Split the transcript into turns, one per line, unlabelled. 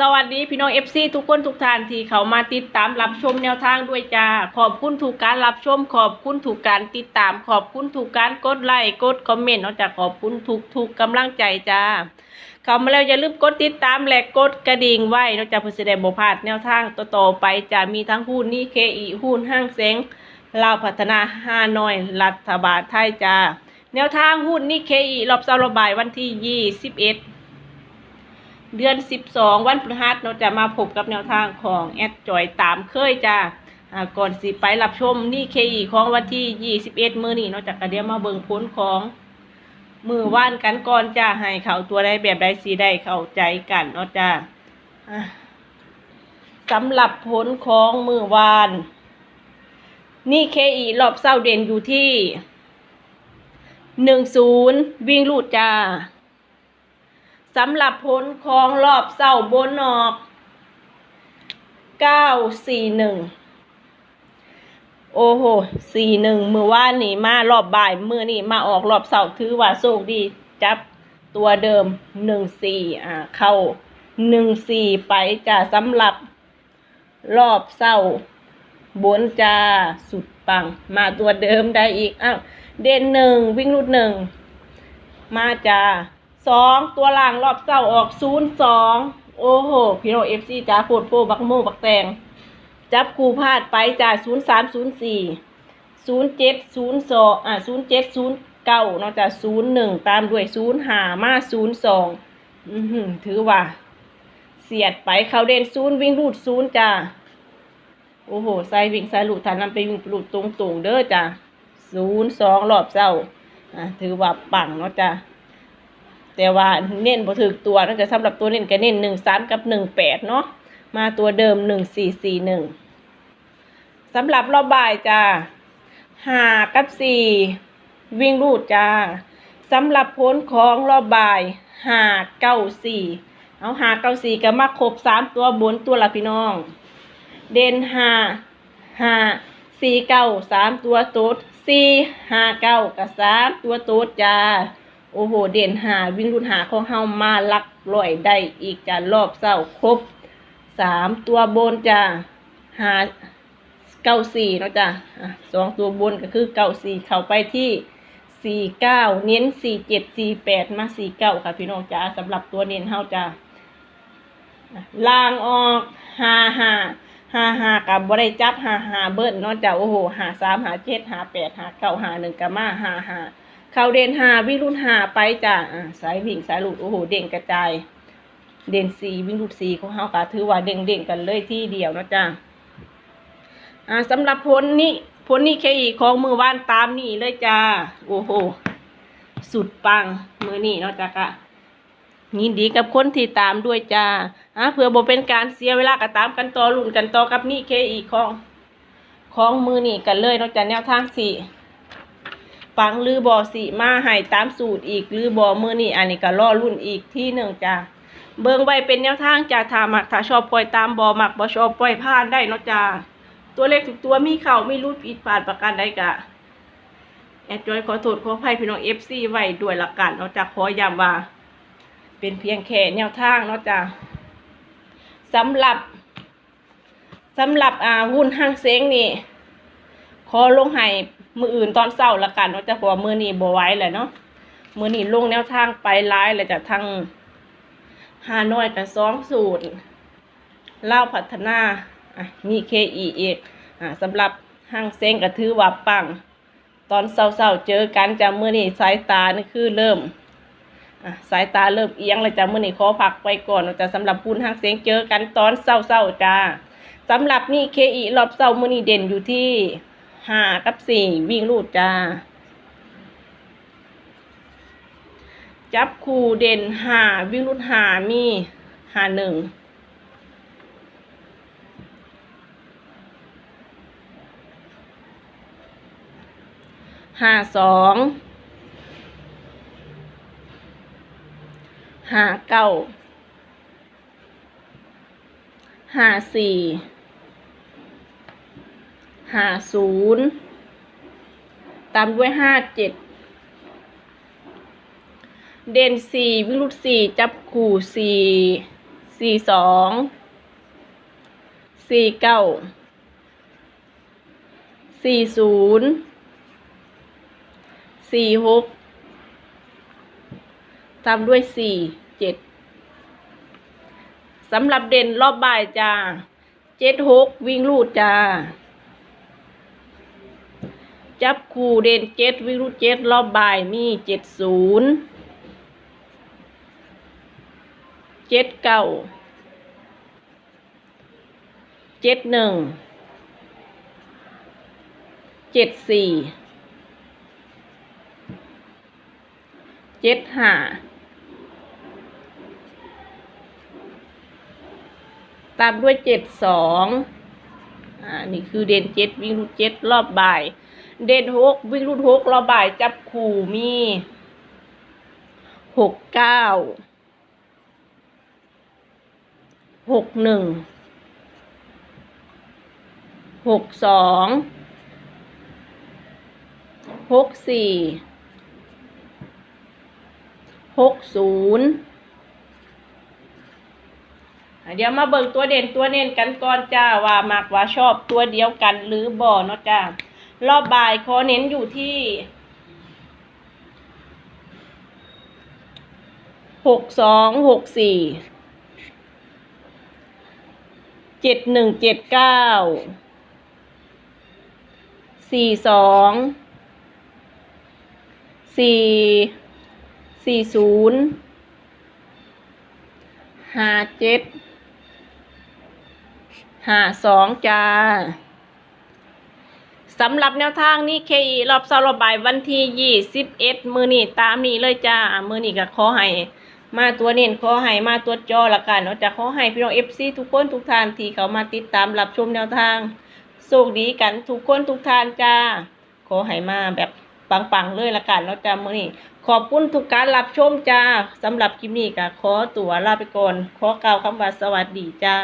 สวัสดีพี่น้องเอฟซีทุกคนทุกท่านที่เขามาติดตามรับชมแนวทางด้วยจ้า ขอบคุณถูกการรับชม ขอบคุณถูกการติดตาม ขอบคุณถูกการกดไลค์กดคอมเมนต์นอกจากขอบคุณถูกถูกกำลังใจจ้า เข้ามาแล้วอย่าลืมกดติดตามและกดกระดิ่งไว้นอกจากเพื่อจะได้บ่พาดแนวทางต่อไปจะมีทั้งหุ้นนี่เคอีหุ้นห้างเซ็งลาวพัฒนาห้าน้อย รัฐบาลไทยจ้าแนวทางหุ้นนี่เคอีรอบเสาร์รบายวันที่ยี่สิบเอ็ด เดือน 12 วันพฤหัสเราจะมาพบกับแนวทางของแอดจอยตามเคยจ้าก่อนสิไปรับชมนี่เคอีของวันที่ 21 มื้อนี้นอกจากกระเดียวมาเบิ่งผลของมือว่านกันก่อนจ้าให้เขาตัวใดแบบใดสีได้เข้าใจกันเนาะจ้าอะสำหรับผลของมือวาน นี่เคอีรอบเศร้าเด่นอยู่ที่10วิ่งลูดจ้า สำหรับผลของรอบเศร้าบนออกเก้าสี่หนึ่งโอ้โหสี่หนึ่งมือว่านนี่มารอบบ่ายมือนี่มาออกรอบเสาถือว่าโชคดี จับตัวเดิมหนึ่งสี่อ่า เข้าหนึ่งสี่ไปจ้าสำหรับรอบเศร้าบนจ้าสุดปัง มาตัวเดิมได้อีก อ้าว เด่นหนึ่งวิ่งรูดหนึ่งมาจ้า สองตัวล่างรอบเก้าออกศูนย์สองโอ้โห พี่น้องเอฟซีจ้าโคตรโฟบักโมบักแตง จับคู่พลาดไปจ่าศูนย์สามศูนย์สี่ศูนย์เจ็ดศูนย์สองอ่าศูนย์เจ็ดศูนย์เก้านอกจากศูนย์หนึ่งตามด้วยศูนย์หามาศูนย์สองอือถือว่า เสียดไปเขาเด่นศูนย์วิ่งรูดศูนย์จ้าโอ้โหใส่วิ่งใส่ลูดฐานนำไปวิ่งรูดตรงตรงๆเด้อจ้าศูนย์สองรอบเศร้าอ่าถือว่าปังเนาะจ้า แต่ว่าเน้นบ่ถึกตัวนะจะสำหรับตัวเน้นก็เน้นหนึ่งสามกับหนึ่งแปดเนาะมาตัวเดิมหนึ่งสี่สี่หนึ่งสำหรับรอบบ่ายจ้าห้ากับสี่วิ่งรูดจ้าสำหรับพ้นของรอบบ่ายห้าเก้าสี่เอาห้าเก้าสี่ก็มาครบสามตัวบนตัวละพี่น้อง เด่นห้าห้าสี่เก้าสามตัวโต๊ดสี่ห้าเก้ากับสามตัวโต๊ดจ้า โอ้โห เด่นหาวิ่งรุ่นหาของเฮามาลักลอยได้อีกจ้ารอบเศร้าครบสามตัวบนจ้าหาเก้าสี่เนาะจ้ะสองตัวบนก็คือเก้าสี่เข้าไปที่สี่เก้าเน้นสี่เจ็ดสี่แปดมาสี่เก้าค่ะพี่น้องจ้าสำหรับตัวเน้นเฮาจ้าอะล่างออกห้าห้าห้าห้ากับบริจับห้าห้าเบิ้ลเนาะจ้าโอ้โหหาสามหาเจ็ดหาแปดหาเก้าหาหนึ่งกับมาห้าห้า เขาเด่นหาวิ่งรุ่นหาไปจ้ะอ่าสายวิ่งสายหลุดโอ้โห เด่งกระจาย เด่นสีวิ่งรุ่นสีของเฮากะถือว่าเด่งเด่งกันเลยที่เดียวนะจ้ะอ่าสำหรับผลนี้ผลนี้แค่อีของมือว่านตามนี่เลยจ้าโอ้โหสุดปังมือนี่เนาะจ้ะกะยินดีกับคนที่ตามด้วยจ้าอ่าเพื่อบ่เป็นการเสียเวลาก็ตามกันต่อรุ่นกันต่อกับนี่แค่อีของของมือนี่กันเลยเนาะจ้ะแนวทางสี่ ฟังหรือบอสีมาให้ตามสูตรอีกหรือบอมือนี่อันนี้ก็ล่อรุ่นอีกที่หนึ่งจ้าเบิ่งไว้เป็นแนวทางจ้าถ้ามักถ้าชอบปล่อยตามบอหมักบอชอบปล่อยผ่านได้เนาะจ้าตัวเลขทุกตัวมีเข่ามีรูดผิดพลาดประการใดกะแอดจอยขอโทษขออภัยพี่น้องเอฟซีไว้ด้วยหละกันเนาะจ้าขอย้ำว่า เป็นเพียงแค่แนวทางเนาะจ้าสำหรับสำหรับอ่าหุ้นห้างเซ้งนี่ ขอลงให้มืออื่นตอนเศร้าละกันเนาะจะพอมือนี้บ่ไว้แหละเนาะมือนี้ลงแนวทางไปร้ายเลยจากทางฮานอยกับสองสูตรเล่าพัฒนาอะมีเคอีเอกอะสำหรับห้างเซ้งก็ถือว่าปัง ตอนเศร้าๆเจอกันจากมือนี้สายตานี่คือเริ่มอะสายตาเริ่มเอียงเลยจากมือนี้ขอพักไปก่อนเนาจะสำหรับปุ้นห้างเซ้งเจอกันตอนเศร้าๆจ้าสำหรับนี่เคอีรอบเศร้ามือนี้เด่นอยู่ที่ ห้ากับสี่วิ่งรูดจ้า จับคู่เด่นห้าวิ่งรูดห้ามีห้าหนึ่งห้าสองห้าเก้าห้าสี่ ห้าศูนย์ตามด้วยห้าเจ็ดเด่นสี่วิ่งลูดสี่จับคู่สี่สี่สองสี่เก้าสี่ศูนย์สี่หกตามด้วยสี่เจ็ดสำหรับเด่นรอบบ่ายจ้าเจ็ดหกวิ่งลูดจ้า จับคู่เด่นเจ็ดวิ่งลูดเจ็ดรอบบ่ายมีเจ็ดศูนย์เจ็ดเก้าเจ็ดหนึ่งเจ็ดสี่เจ็ดห้าตามด้วยเจ็ดสองอ่า นี่คือเด่นเจ็ดวิ่งรูดเจ็ดรอบบ่าย เด่นหกวิ่งรูดหกรอบบ่ายจับคู่มีหกเก้าหกหนึ่งหกสองหกสี่หกศูนย์เดี๋ยวมาเบิ่งตัวเด่นตัวเน้นกันก่อนจ้าว่ามักว่าชอบตัวเดียวกันหรือบ่เนาะจ้า รอบบ่ายขอเน้นอยู่ที่หกสองหกสี่เจ็ดหนึ่งเจ็ดเก้าสี่สองสี่สี่ศูนย์ห้าเจ็ดห้าสองจ้า สำหรับแนวทางนี้เคอรอบเสาร์รอบบ่ายวันที่ยี่สิบเอ็ดมือนี่ตามนี้เลยจ้ามือนี่ก็ขอให้มาตัวเน้นขอให้มาตัวจอละกันเนาะจะขอให้พี่น้องเอฟซีทุกคนทุกท่านที่เขามาติดตามรับชมแนวทางโชคดีกันทุกคนทุกท่านจ้า ขอให้มาแบบปังๆเลยละกันเนาะจ้ามือนี่ขอบคุณทุกการรับชมจ้าสำหรับคลิปนี้ก็ขอตัวลาไปก่อนขอกล่าวคำว่าสวัสดีจ้า